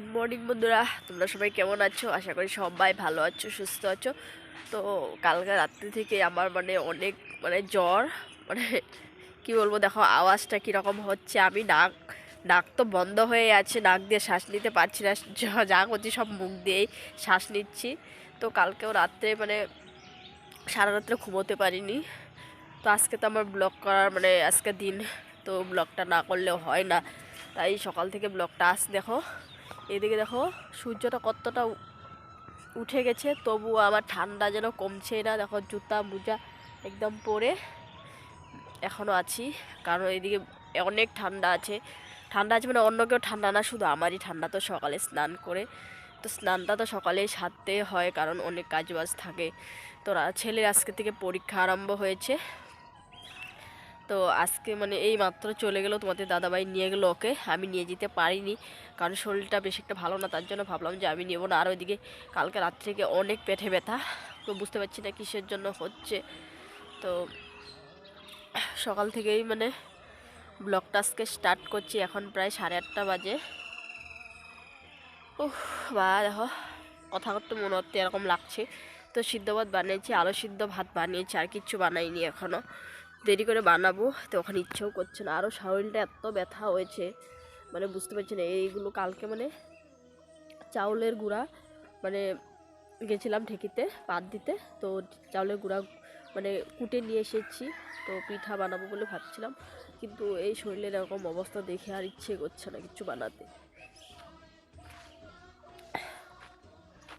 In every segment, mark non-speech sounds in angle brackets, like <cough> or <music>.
Good morning বন্ধুরা, তোমরা সবাই কেমন আছো? আশা করি সবাই ভালো আছো, সুস্থ আছো। তো কালকে রাত্রি থেকে আমার মানে অনেক মানে জ্বর মানে কি বলব, দেখো আওয়াজটা কীরকম হচ্ছে। আমি নাক নাক তো বন্ধ হয়ে আছে, নাক দিয়ে শ্বাস নিতে পারছি না, যা- করছি সব মুখ দিয়েই শ্বাস নিচ্ছি। তো কালকেও রাত্রে মানে সারা রাত্রে ঘুমোতে পারিনি। তো আজকে তো আমার ব্লগ করার মানে আজকে দিন, তো ব্লগটা না করলেও হয় না। তাই সকাল থেকে ব্লগটা আস দেখো। এদিকে দেখো, সূর্যটা কতটা উঠে গেছে তবু আমার ঠান্ডা যেন কমছে না। দেখো, জুতা, মোজা একদম পরে এখনও আছি, কারণ এদিকে অনেক ঠান্ডা আছে। ঠান্ডা আছে মানে অন্য কেউ ঠান্ডা না, শুধু আমারই ঠান্ডা। তো সকালে স্নান করে, তো স্নানটা তো সকালেই সারতে হয়, কারণ অনেক কাজ বাজ থাকে। তো ছেলের আজকে থেকে পরীক্ষা আরম্ভ হয়েছে। তো আজকে মানে এই মাত্র চলে গেলো, তোমাদের দাদাভাই নিয়ে গেলো ওকে। আমি নিয়ে যেতে পারিনি, কারণ শরীরটা বেশি একটা ভালো না, তার জন্য ভাবলাম যে আমি নেব না। আর ওইদিকে কালকে রাত থেকে অনেক পেটে ব্যথা, তো বুঝতে পারছি না কিসের জন্য হচ্ছে। তো সকাল থেকেই মানে ব্লগটা আজকে স্টার্ট করছি, এখন প্রায় সাড়ে আটটা বাজে। উহ বা দেখো, কথা করতে মনে হচ্ছে এরকম লাগছে। তো সিদ্ধ ভাত বানিয়েছি, আলু সিদ্ধ ভাত বানিয়েছি, আর কিচ্ছু বানাইনি এখনও দেরি করে বানাবো, তো ওখানে ইচ্ছেও করছে না। আরও শরীরটা এত ব্যথা হয়েছে মানে বুঝতে পারছি না, এইগুলো কালকে মানে চাউলের গুঁড়া মানে গেছিলাম ঢেকিতে পাত দিতে, তো চাউলের গুঁড়া মানে কুটে নিয়ে এসেছি, তো পিঠা বানাবো বলে ভাবছিলাম, কিন্তু এই শরীরের এরকম অবস্থা দেখে আর ইচ্ছে করছে না কিছু বানাতে।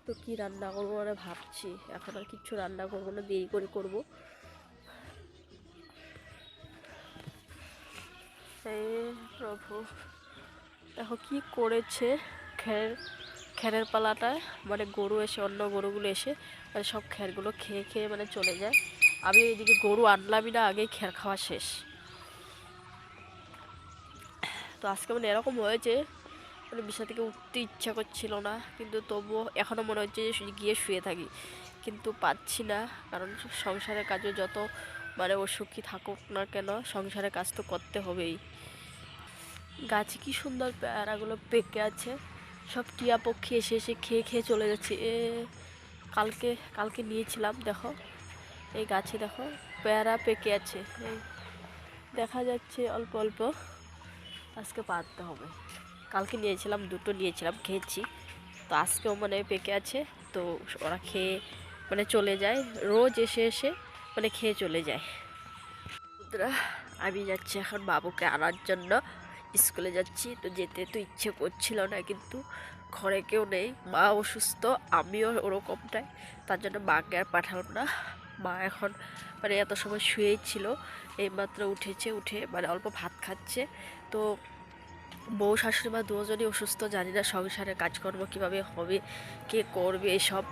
তো কি রান্না করব মানে ভাবছি, এখন আর কিচ্ছু রান্না করব না, দেরি করে করব। প্রভু। দেখো কি করেছে খের, খেরের পালাটায় মানে গরু এসে, অন্য গরুগুলো এসে মানে সব খেরগুলো খেয়ে খেয়ে মানে চলে যায়। আমি এইদিকে গরু আনলামই না, আগেই খের খাওয়া শেষ। তো আজকে মানে এরকম হয়েছে মানে বিছানা থেকে উঠতে ইচ্ছা করছিল না, কিন্তু তবুও এখনও মনে হচ্ছে যে গিয়ে শুয়ে থাকি। কিন্তু পাচ্ছি না, কারণ সংসারের কাজে যত মানে অসুখী থাকুক না কেন, সংসারের কাজ তো করতে হবেই। গাছে কি সুন্দর প্যারাগুলো পেকে আছে। সব টিয়া পক্ষী এসে এসে খেয়ে খেয়ে চলে যাচ্ছে। এ, কালকে কালকে নিয়েছিলাম, দেখো। এই গাছে দেখো, প্যারা পেকে আছে। এই দেখা যাচ্ছে অল্প অল্প। আজকে পারতে হবে। কালকে নিয়েছিলাম, দুটো নিয়েছিলাম, খেয়েছি। তো আজকেও মানে পেকে আছে। তো ওরা খেয়ে মানে চলে যায়। রোজ এসে এসে মানে খেয়ে চলে যায়। আমি যাচ্ছি এখন বাবুকে আনার জন্য। স্কুলে যাচ্ছি, তো যেতে তো ইচ্ছে করছিল না, কিন্তু ঘরে কেউ নেই। মা অসুস্থ, আমিও ওরকমটাই তার জন্য মাকে আর পাঠালাম না। মা এখন মানে এত সময় শুয়েই ছিল, এইমাত্র উঠেছে, উঠে মানে অল্প ভাত খাচ্ছে। তো বউ, শাশুড়ি মা দুজনই অসুস্থ, জানি না সংসারে কাজকর্ম কীভাবে হবে, কে করবে এসব।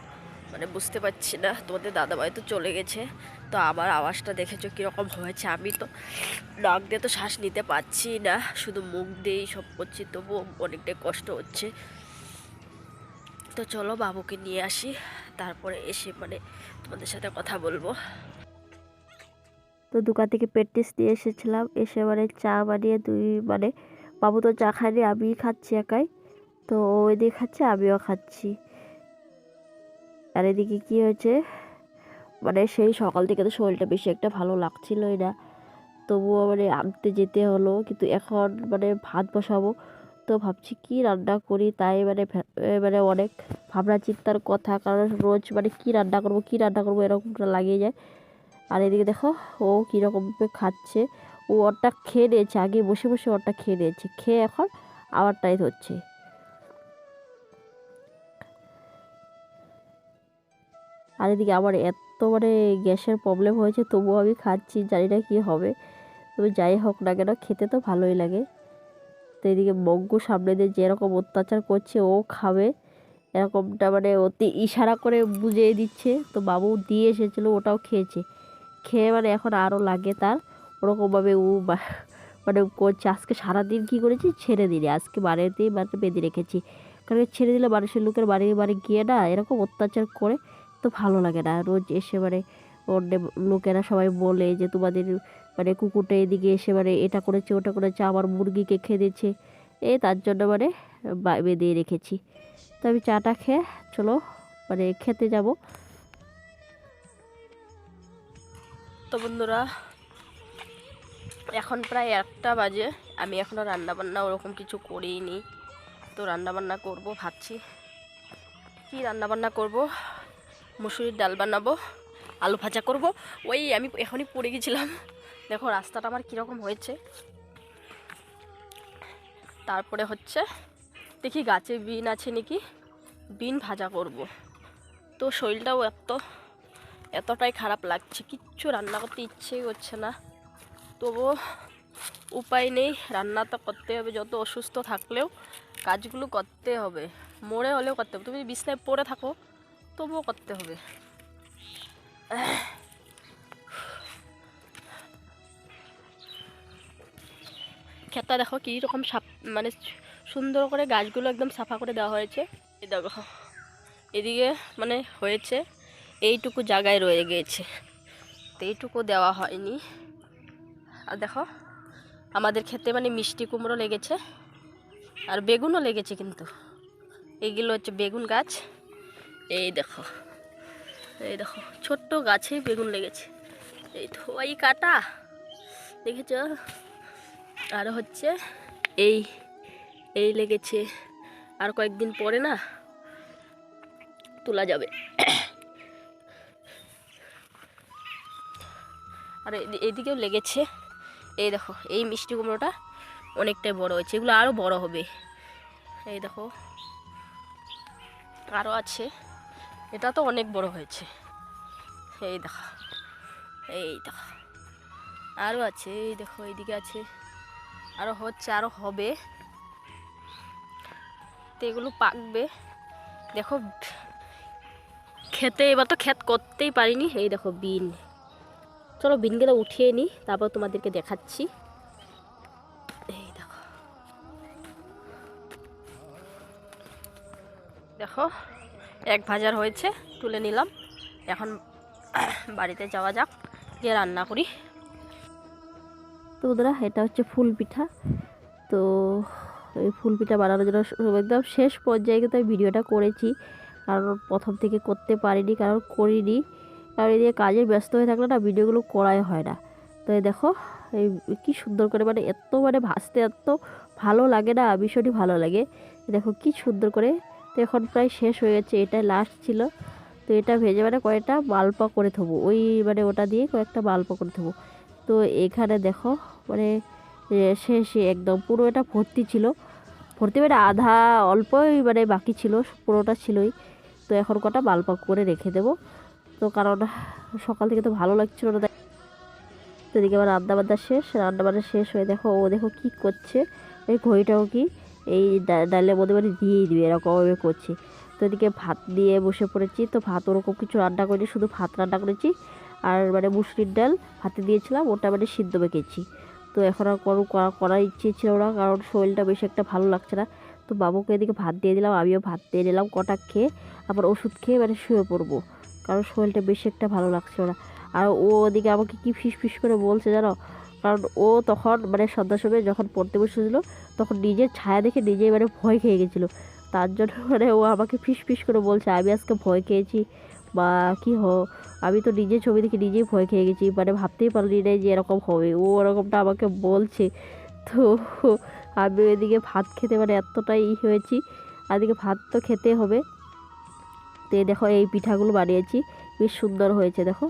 মানে বুঝতে পারছি না, তোমাদের দাদাভাই তো চলে গেছে, তো আমার আওয়াজটা দেখেছ কীরকম হয়েছে? আমি তো নাক দিয়ে তো শ্বাস নিতে পারছি না, শুধু মুখ দিয়েই সব করছি তবু অনেকটাই কষ্ট হচ্ছে। তো চলো বাবুকে নিয়ে আসি, তারপরে এসে মানে তোমাদের সাথে কথা বলব। তো দোকান থেকে পেটিস নিয়ে এসেছিলাম, এসে মানে চা বানিয়ে দুই মানে বাবু তো চা খায়নি, আমিই খাচ্ছি একাই, তো ওই দিয়ে খাচ্ছে, আমিও খাচ্ছি। আর এদিকে কি হয়েছে? মানে সেই সকাল থেকে তো শরীরটা বেশি একটা ভালো লাগছিলই না। তবুও মানে আনতে যেতে হলো, কিন্তু এখন মানে ভাত বসাবো। তো ভাবছি কি রান্না করি, তাই মানে মানে অনেক ভাবনা চিন্তার কথা, কারণ রোজ মানে কি রান্না করব, কি রান্না করব এরকমটা লাগিয়ে যায়। আর এদিকে দেখো, ও কীরকমভাবে খাচ্ছে। ও ওরটা খেয়ে নিয়েছে, আগে বসে বসে ওরটা খেয়ে নিয়েছে, খেয়ে এখন আবারটাই ধরছে আর এদিকে আমার এত মানে গ্যাসের প্রবলেম হয়েছে, তবুও আমি খাচ্ছি, জানি না কী হবে। তবে যাই হোক না কেন, খেতে তো ভালোই লাগে। তো এদিকে মগ্গু সামনে দিয়ে যেরকম অত্যাচার করছে, ও খাবে। এরকমটা মানে অতি ইশারা করে বুঝিয়ে দিচ্ছে। তো বাবু দিয়ে এসেছিল, ওটাও খেয়েছে। খেয়ে মানে এখন আরও লাগে তার। ওরকমভাবে ও মানে করছে। আজকে সারাদিন কী করেছি? ছেড়ে দিলে আজকে বাড়িতেই মানে বেঁধে রেখেছি। কারণ ছেড়ে দিলে মানুষের লোকের বাড়ি বাড়ি গিয়ে না এরকম অত্যাচার করে। তো ভালো লাগে না। রোজ এসে মানে অন্য লোকেরা সবাই বলে যে তোমাদের মানে কুকুরটা এদিকে এসে মানে এটা করেছে, ওটা করেছে আমার মুরগিকে খেয়ে দিচ্ছে এই তার জন্য মানে বেঁধে রেখেছি। তো আমি চাটা খেয়ে চলো মানে খেতে যাব। তো বন্ধুরা, এখন প্রায় একটা বাজে। আমি এখনও রান্নাবান্না ওরকম কিছু করিনি। তো রান্নাবান্না করব, ভাবছি। কি রান্নাবান্না করব? মুসুরির ডাল বানাবো, আলু ভাজা করব। ওই আমি এখনই পড়ে গেছিলাম। দেখো, রাস্তাটা আমার কীরকম হয়েছে। তারপরে হচ্ছে, দেখি গাছে বিন আছে নাকি? বিন ভাজা করব। তো শরীরটাও এত, এতটাই খারাপ লাগছে। কিচ্ছু রান্না করতে ইচ্ছেই করছে না। তবুও উপায় নেই, রান্না তো করতে হবে। যত অসুস্থ থাকলেও কাজগুলো করতে হবে। মরে হলেও করতে হবে। তুমি বিছনায় পড়ে থাকো। তবুও করতে হবে। ক্ষেতটা দেখো কী রকম সাপ মানে সুন্দর করে গাছগুলো একদম সাফা করে দেওয়া হয়েছে। দেখো, এদিকে মানে হয়েছে, এইটুকু জায়গায় রয়ে গিয়েছে তো এইটুকু দেওয়া হয়নি। আর দেখো, আমাদের খেতে মানে মিষ্টি কুমড়ো লেগেছে, আর বেগুনও লেগেছে কিন্তু। এগুলো হচ্ছে বেগুন গাছ। এই দেখো এই দেখো, ছোট্ট গাছেই বেগুন লেগেছে। এই ওই কাটা, দেখেছ? আর হচ্ছে এই এই লেগেছে। আর কয়েকদিন পরে না, তোলা যাবে। আর এদি- এদিকেও লেগেছে। এই দেখো, এই মিষ্টি কুমড়োটা অনেকটাই বড় হয়েছে। এগুলো আরও বড় হবে। এই দেখো আরও আছে। এটা তো অনেক বড় হয়েছে। এই দেখো এই দেখো। আরও আছে, এই দেখো, এইদিকে আছে। আরও হচ্ছে আরও হবে। তো এগুলো পাকবে। দেখো, খেতে এবার তো ক্ষেত করতেই পারিনি। এই দেখো, বিন। চলো বিনগুলো উঠিয়ে নিই, তারপর তোমাদেরকে দেখাচ্ছি। এই দেখো। দেখো এক ভাজার হয়েছে, তুলে নিলাম। এখন <coughs> বাড়িতে যাওয়া যাক, গিয়ে রান্না করি। তো বন্ধুরা, এটা হচ্ছে ফুল পিঠা। তো এই ফুল পিঠা বানানোর জন্য একদম শেষ পর্যায়ে কিন্তু আমি ভিডিওটা করেছি। কারণ প্রথম থেকে করতে পারিনি, কারণ করিনি। কারণ এদিকে কাজে ব্যস্ত হয়ে থাকলে না, ভিডিওগুলো করাই হয় না। তো এই দেখো, এই কী সুন্দর করে মানে এত মানে ভাসতে এত ভালো লাগে না, ভীষণই ভালো লাগে। দেখো কি সুন্দর করে এখন প্রায় শেষ হয়ে গেছে এটা লাস্ট ছিল। তো এটা ভেজে মানে কয়েকটা মালপা করে থবো, ওই মানে ওটা দিয়ে কয়েকটা মালপা করে থবো। তো এখানে দেখো মানে শেষে একদম পুরো এটা ভর্তি ছিল। ভর্তি মানে আধা অল্পই মানে বাকি ছিল, পুরোটা ছিলই। তো এখন কটা মালপা করে রেখে দেবো। তো কারণ সকাল থেকে তো ভালো লাগছিল না তো এদিকে আমার রান্না বান্না শেষ। রান্না বান্না শেষ হয়ে দেখো, ও দেখো কি করছে এই ঘড়িটাও কি এই ডালের মধ্যে মানে দিয়েই দিবে, এরকমভাবে করছি। তো এদিকে ভাত দিয়ে বসে পড়েছি, তো ভাত ওরকম কিছু রান্না করিনি, শুধু ভাত রান্না করেছি। আর মানে মুসুরির ডাল ভাতে দিয়েছিলাম, ওটা মানে সিদ্ধ মেখেছি। তো এখন আর কোনো করা- করার ইচ্ছে ছিল না, কারণ শরীরটা বেশি একটা ভালো লাগছে না। তো বাবুকে এদিকে ভাত দিয়ে দিলাম, আমিও ভাত দিয়ে নিলাম, কটা খেয়ে আবার ওষুধ খেয়ে মানে শুয়ে পড়ব। কারণ শরীরটা বেশি একটা ভালো লাগছিল না। আর ও ওদিকে আমাকে কি ফিস ফিস করে বলছে জানো? কারণ ও তখন মানে সন্ধ্যার সময় যখন পড়তে বসেছিল, তখন নিজের ছায়া দেখে নিজেই মানে ভয় খেয়ে গেছিল। তার জন্য মানে ও আমাকে ফিস ফিস করে বলছে, আমি আজকে ভয় খেয়েছি, বা কি হ, আমি তো নিজের ছবি দেখে নিজেই ভয় খেয়ে গেছি মানে ভাবতেই পারিনি না যে এরকম হবে। ও ওরকমটা আমাকে বলছে। তো আমি ওইদিকে ভাত খেতে মানে এতটাই ই হয়েছি আর এদিকে ভাত তো খেতে হবে। তো দেখো এই পিঠাগুলো বানিয়েছি, বেশ সুন্দর হয়েছে, দেখো।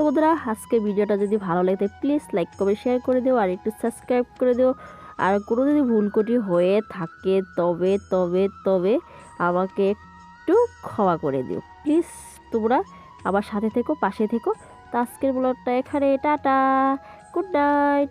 তো বন্ধুরা, আজকে ভিডিওটা যদি ভালো লাগে প্লিজ লাইক করে শেয়ার করে দিও, আর একটু সাবস্ক্রাইব করে দিও। আর কোনো যদি ভুল কটি হয়ে থাকে, তবে তবে তবে আমাকে একটু ক্ষমা করে দিও। প্লিজ তোমরা আমার সাথে থেকো, পাশে থেকো। তো আজকের ব্লগটা এখানে, টাটা গুড নাইট